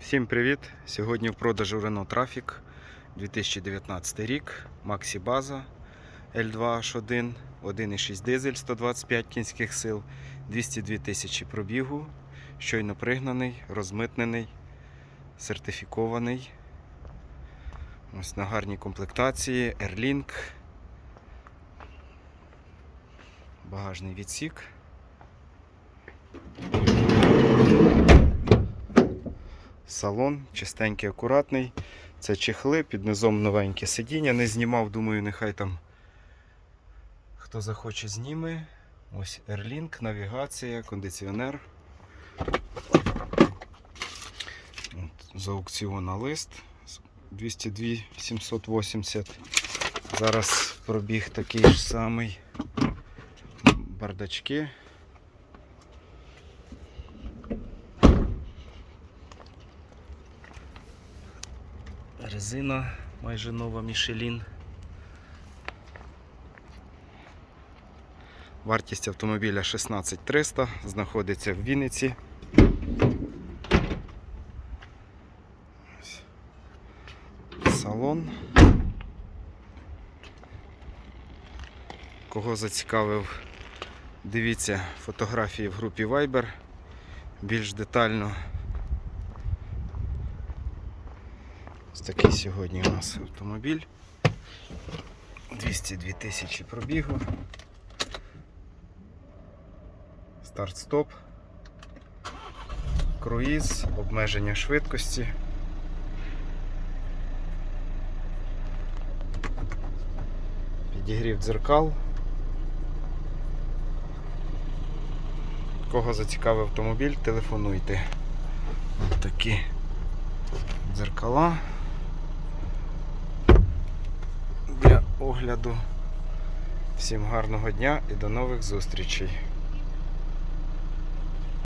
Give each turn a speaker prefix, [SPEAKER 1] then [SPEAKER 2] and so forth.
[SPEAKER 1] Всім привіт! Сьогодні в продажу Renault Traffic 2019 рік, Maxi База L2H1, 1,6 дизель 125 кінських сил, 202 тисячі пробігу, щойно пригнаний, розмитнений, сертифікований. Ось на гарній комплектації, Airlink, багажний відсік. Салон чистенький, акуратний. Це чехли, під низом новеньке сидіння. Не знімав, думаю, нехай там хто захоче зніме. Ось Airlink, навігація, кондиціонер. От, з аукціона лист 202 780. Зараз пробіг такий ж самий. Бардачки. Резина майже нова Michelin. Вартість автомобіля 16300, знаходиться в Вінниці. Салон. Кого зацікавив, дивіться фотографії в групі Viber більш детально. Ось такий сьогодні у нас автомобіль. 202 тисячі пробігу. Старт-стоп. Круїз, обмеження швидкості. Підігрів дзеркал. Кого зацікавив автомобіль, телефонуйте. Ось такі дзеркала огляду. Всім гарного дня і до нових зустрічей.